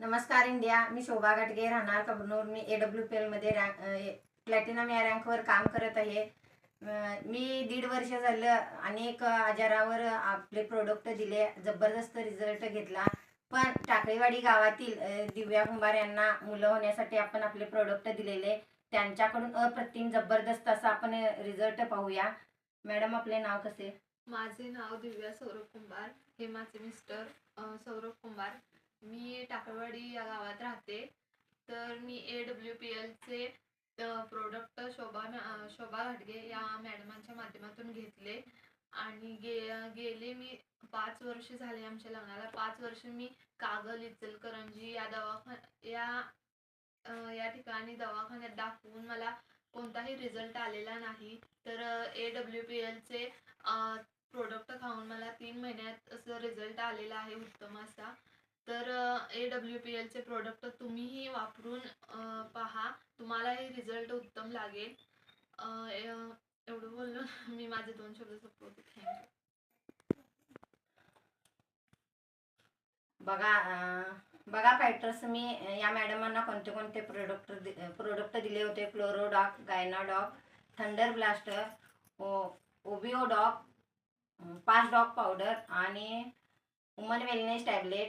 नमस्कार इंडिया मी शोभा गटगे राहणार कबनूर. मी ए डब्ल्यू पी एलमध्ये रँक प्लॅटिनम या रँकवर काम करत आहे. मी दीड वर्ष झालं अनेक आजारावर आपले प्रोडक्ट दिले जबरदस्त रिझल्ट घेतला. पण टाकळीवाडी गावातील दिव्या कुंभार यांना मुलं होण्यासाठी आपण आपले प्रोडक्ट दिलेले. त्यांच्याकडून अप्रतिम जबरदस्त असा आपण रिझल्ट पाहूया. मॅडम आपले नाव कसे? माझे नाव दिव्या सौरभ कुंभार. हे माझे मिस्टर सौरभ कुंभार. मी टाकळवाडी या गावात राहते. तर मी ए डब्ल्यू पी एलचे प्रोडक्ट शोभा मॅ- शोभा घाटगे या मॅडमांच्या माध्यमातून घेतले. आणि गे गेले मी पाच वर्ष झाले आमच्या लग्नाला. पाच वर्ष मी कागल इचलकरंजी या दवाखा या या ठिकाणी दवाखान्यात दाखवून मला कोणताही रिझल्ट आलेला नाही. तर ए डब्ल्यू पी एलचे प्रोडक्ट खाऊन मला तीन महिन्यात असं रिझल्ट आलेला आहे उत्तम असा. तर ए डब्ल्यू पी एलचे प्रोडक्ट तुम्हीही वापरून पहा. पहा तुम्हालाही रिझल्ट उत्तम लागेल. एवढं बोललो मी माझे दोन शब्द संपवते. थँक्यू बघा बघा पॅटर्स मी या मॅडमांना कोणते कोणते प्रोडक्ट दि प्रोडक्ट दिले होते? क्लोरोडॉक गायनाडॉक थंडर ब्लास्टर ओ ओबिओडॉक पाच डॉग पावडर आणि वुमन वेलनेस टॅबलेट